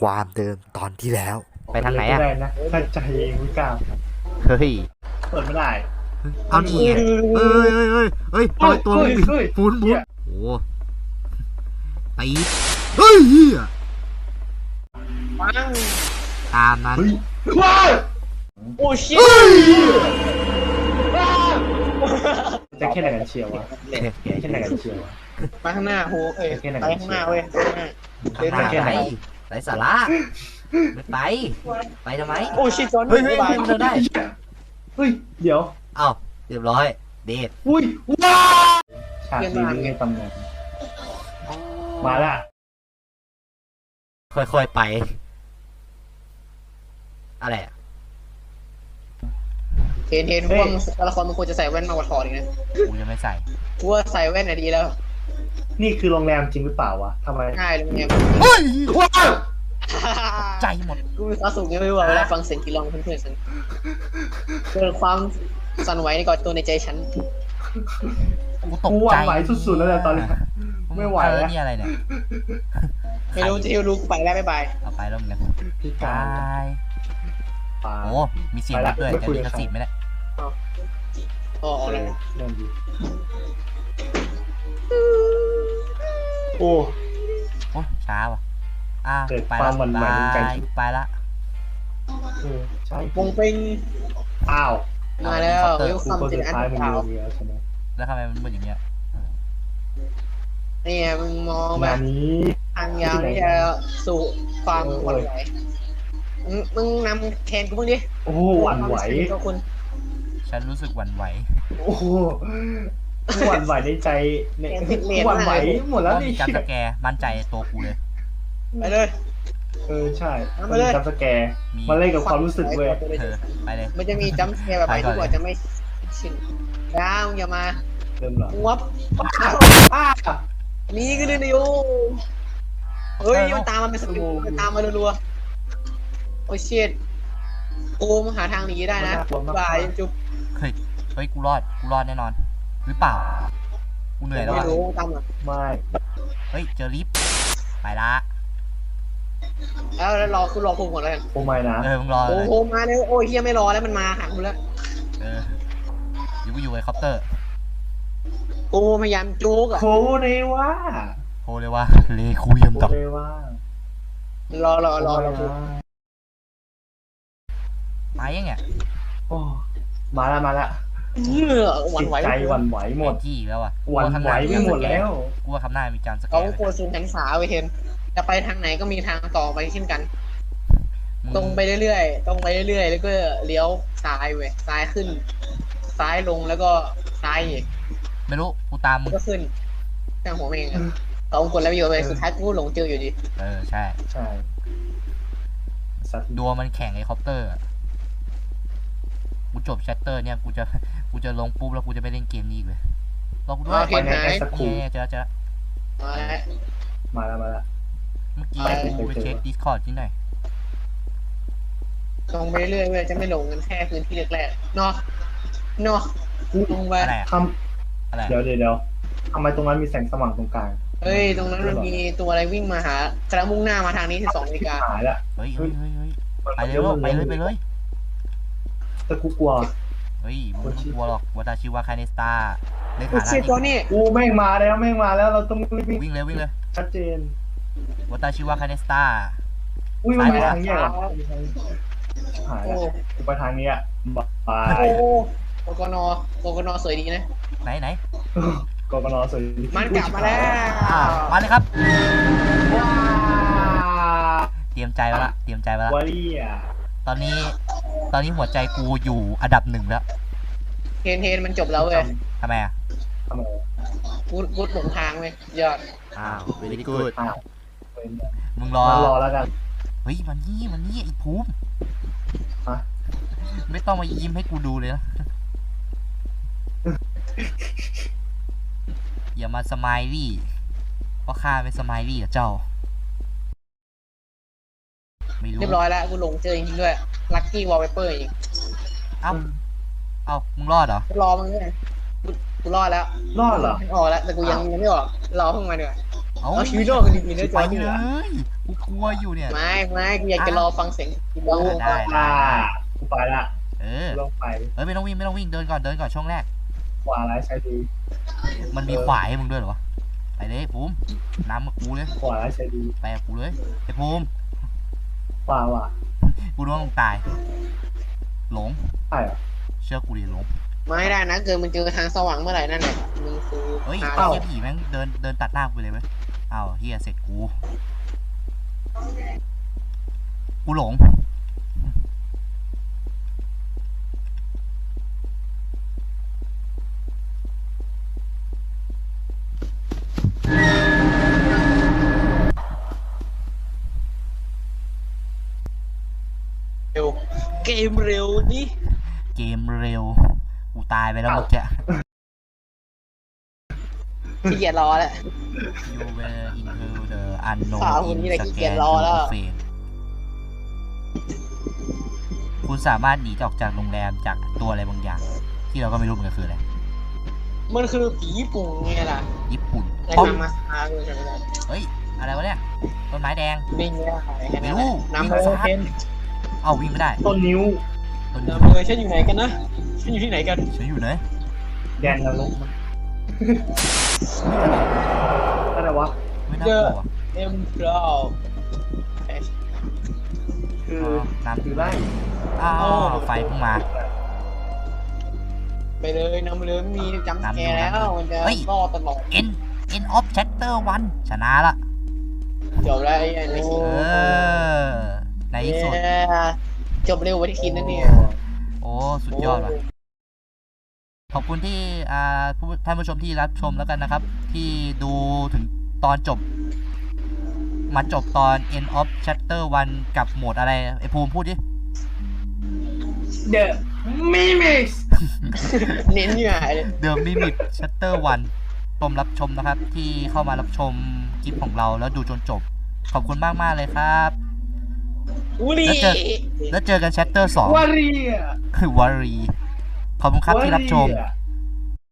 ความเดิมตอนที่แล้ว ไปทางไหนอะม่ด้นะถ้าใจเองไม่กล้าเฮ้ย เปิดไม่ได้ เอานี่ไงเอ้ยเอ้ยเอ้ยเอ้ยทำไมตัวมันเฮ้ยเฮ้ย ปูนปูเหี้นยโอ้ตีเฮ้ยเหี้ยปังตามนั้น เฮ้ยว้าวโอ้ชิตจะแค่ไหนกันเชียววะแค่ไหนกันเชียววะ ไปข้างหน้าโหเอ้ยแค่ไหนไปข้างหน้าเว้ยข้างหน้าข้างหน้าเดินไปแค่ไหไหนน ไรสาระไม่ไป ไปทำไม โอ้ชิตจอนเฮ้ยเฮ้ยบายเดินได้เฮ้ย เดี๋ยว เอ้าเรียบร้อย เดทอุ้ยว้าวฉากนี้ในตำนานมาละ ค่อยๆไป อะไรอะเทนเทนพวกตัวละครมันควรจะใส่แว่นมากกว่าถอดอีกนะกูจะไม่ใส่กูว่าใส่แว่นน่ะดีแล้ว นี่คือโรงแรมจริงหรือเปล่าวะทำไมง่ายเลยเนี่ยเฮ้ยว้าวใจหมดกูมีความสุขไงไม่รู้ว่าเวลาฟังเสียงกีรองเพื่อนๆฉันเกิดความสั่นไหวในกอดตัวในใจฉันกูตกกูหวั่ใจนไหวสุดๆแล้วเนี่ยตอนนี้ไม่ไหวเอแล้อวนี่อะไรเนี่ยไม่รู้จะรู้กูไปแล้วบ๊ายบายเอาไปแล้วเหมือนกันพิตการายปลาโอ้มีเสียงไปรัละบด้วยไม่แต่คุยลิกับขใครสิทธิ์ไม่ได้อ๋อเออะไรอเรื่องดี โอ้ โอ้ช้าว่ะอ้าวเกิดไปควาละมหวั่นไหวบาในการยคิด ไปละเออใช่วงเป็นอ้าวมาแล้ววิวกูคัมคนถึสุงดอันท้ายมึงเก่าดูแล้วใช่ไหมแล้วทำไมมันมืดอย่างเงี้ยเนี่ยมึงมองแบงาบนนี้ทางยาวที่จะสู่ความหวั่นไหวมึงมึงนำแทนกูบ้างดิโอ้โหหวั่นไหว ก็คุณ ฉันรู้สึกหวั่นไหว โอ้โห หวั่นไหวในใจเนี่ยหวั่นไหวหมดแล้วเพราะนี่มีจำสแกร์มั่นใจตัวกูเลยไปเลย เออใช่เอามัมานเลยจำสแกร์มีมาเล่นกับความรู้สึกเว้ยเธอไปเลย มันจะมีจัมป์สแกร์แบบไหนที่กว่าจะไม่ชินดาวอย่ามาเริ่มเหรอวับอ้านี่ก็เลยนิวเฮ้ยมันตามมันเป็นสกูมันตามมารัวๆโอ้ชิตโอ้มาหาทางหนีได้นะบายจุ๊บเฮ้ยเฮ้ยกูรอดกูรอดแน่นอน หรือเปล่ากูเหนื่อยแล้วไม่อะรู้ตามอะไม่เฮ้ยเจอลิฟต์ไปละแล้วรอคุณรอผมก่อนเลยโอ้ไม่นะเออมึงรอโอ้เลยโหมาเร็วโอ้ยเฮียไม่รอแล้วมันมาหาคุณแล้วเอออยู่กูอยู่ไอ้คอปเตอร์โอ้พยายามจุกอะโคเนว่าโทรเลยว่าเลคุยมโคกับ เนว่ารอรอรอรอมายังไงโอ้มาละมาละ เมื่อหวั่จินตไหวใจหวั่นไหวหมดที่อีกแล้วอะหวั่นไหวไม่หมดแล้ว กูว่าคำหน้ามีจำสแกเขาร์โคซูนหันษาไปเห็นจะไปทางไหนก็มีทางต่อไปเช่นกันมึตรงไปเรื่อยๆ ตรงไปเรื่อยๆ แล้วก็เลี้ยวซ้ายเว้ย ซ้ายขึ้น ซ้ายลงแล้วก็ซ้ายอีกไม่รู้กูตามมึแล้วงก็ขึ้นทางหัวเองอะสองกดแล้วโยนไปสุดท้ายกูหลงเจออยู่ดี เออใช่ ใช่สัตว์ดวงมันแข่งไอ้คอปเตอร์อะ กูจบแชตเตอร์เนี่ยกูจะกูจะลงปุ๊บแล้วกูจะไม่เล่นเกมนี้อีกเลยรอกูด้วยโอเคไปในแอสคูเนี่ยเจอเจอมาแล้ว มาละมาละเมื่อกี้ไป กูไปเช็คดิสคอร์ดที่หน่อยตรงไปเรื่อยๆเว้ยจะไม่หลงกันแค่พื้นที่แรกๆเนาะเนาะลงไปอะไรอะทอะไรำอะเดี๋ยวเดี๋ยวเดี๋ยวทำไมตรงนั้นมีแสงสว่างตรงกลางเฮ้ย ตรงนั้นมันมีตัวอะไรวิ่งมาหากระมุ่งหน้ามาทางนี้ที่สองนาฬิกาหายละเฮ้ยเฮ้ยเฮ้ยเฮ้ยไปเลยไปเลยไปเลย แต่กูกลัวเฮ้ยมึงไม่ต้องกลัวหรอกวัตาชิวาคาเนสตาเลโอ้ขาเชียตัวนี้กูแม่งมาแล้วแม่งมาแล้วเราต้องรีบวิ่งวิ่งเลยวิ่งเลยชัดเจนวัตาชิวาคาเนสตา อุ้ยมันไปมีละทางแยกเหรอหายโอ้ละกูไปทางนี้อะบายโอ้โกกนโกกนสวยดีนะ ไหนไหนกกนสวยมันกลับมาแล้วอ่ามาเลยครับ ว้าเตรียมใจไว้ละเตรียมใจไว้ละวารี่อะตอนนี้ ตอนนี้หัวใจกูอยู่อันดับหนึ่งแล้วเทนเทนมันจบแล้วเว้ยทำไมอะทำไมกูกูหลงทางเว้ยยอดอ้าว very good อ้าวมึงรอมารอแล้วกันเฮ้ยมันนี่มันนี่ไอ้ภูมิฮะไม่ต้องมายิ้มให้กูดูเลยนะอย่ามาสมายลี่เพราะข้าเป็นสมายลี่กับเจ้าไม่รู้เรียบร้อยแล้วกูหลงเจอจริงๆด้วย ลัคกี้วอลเปเปอร์อีกเอ้าเอ้ามึงรอดเหรอรอมันเลยกูกูรอดแล้วรอดเหรอมันออกแล้วแต่กูยังยังไม่ออกรอเพิ่งมาเนีกว่ยเอาเอาชีวิตรอดกันดีๆนะไปจอยเลเนี่ยยกูกลัวอยู่เนี่ย ไม่ไม่กูอยากจะรอฟังเสียงกูบ้างได้ได้ อ่ากูไปละเออกูลงไปเอ้ยไม่ต้องวิ่งไม่ต้องวิ่งเดินก่อนเดินก่อนช่วงแรก ขวาร้ายใช้ดีมันมีเออขวายให้มึงด้วยเหรอวะไปเลยภูมิน้ำมากูเลยขวาร้ายใช้ดีไปกับกูเลยไอ้ภูมิขวาว่ะ กูรู้ว่ามึงตาย หลง ใช่เหรอ เชื่อกูดิหลงไม่ได้นะเกินมันเจอทางสว่างเมื่อไหร่นั่นแหละมึงคือเฮ้ยหาไอ้เหี้ยผีแม่งเดินเดินตัดหน้ากูไปเลยเว้ยอ้าวเฮียเสร็จกู กูหลง เร็วเกมเร็วนี่เกมเร็ว กูตายไปแล้วเมื่อกี้ ขี้เกียจรอแล้ว You were into the unknown สาวคนนี้แหละขี้เกียจรอแล้ว Fame คุณสามารถหนีออกจากโรงแรมจากตัวอะไรบางอย่าง ที่เราก็ไม่รู้เหมือนกันคืออะไร มันคือผีญี่ปุ่นไงล่ะญี่ปุ่นในป๊อปทางมาซาเลยใช่ไหมล่ะเฮ้ย อะไรวะเนี่ย ต้นไม้แดงวิ่งไม่ได้แค่ไม่นั้นรู้แหละวิ่งน้ำฟาเลยด เอาวิ่งไม่ได้ต้นนิ้วต้นนี้น้ำเลยฉันอยู่ไหนกันนะฉันอยู่ที่ไหนกันฉันอยู่ไหนแดนนรกมันอะไรวะ ไม่น่ากลัวเอ็มพราวคืออ๋อน้ำคือไล่อ้าวไฟเพิ่งมา ไปเลยน้ำเลยไม่มีจำแกแล้วมันจะเฮ้ยรอตลอด End End of Chapter 1ชนะละ จบแล้วไอ้ไอ้ในเออ ในที่สุดเย้จบเร็วกว่าที่คิดนะเนี่ย โอ้สุดยอดว่ะขอบคุณที่อ่าผู้ท่านผู้ชมที่รับชมแล้วกันนะครับ ที่ดูถึงตอนจบ มาจบตอน end of chapter 1 กับโหมดอะไรไอภูมิพูดดิเดอะมิมิกเน้นอยู่ไหนเลย The Mimic Chapter 1ชมรับชมนะครับ ที่เข้ามารับชมคลิปของเราแล้วดูจนจบ ขอบคุณมากมากๆเลยครับ อุลีแล้วเจอแล้วเจอกัน Chapter วารีอะ2คือวารีขอบคุณครับที่รับชม วารีอะ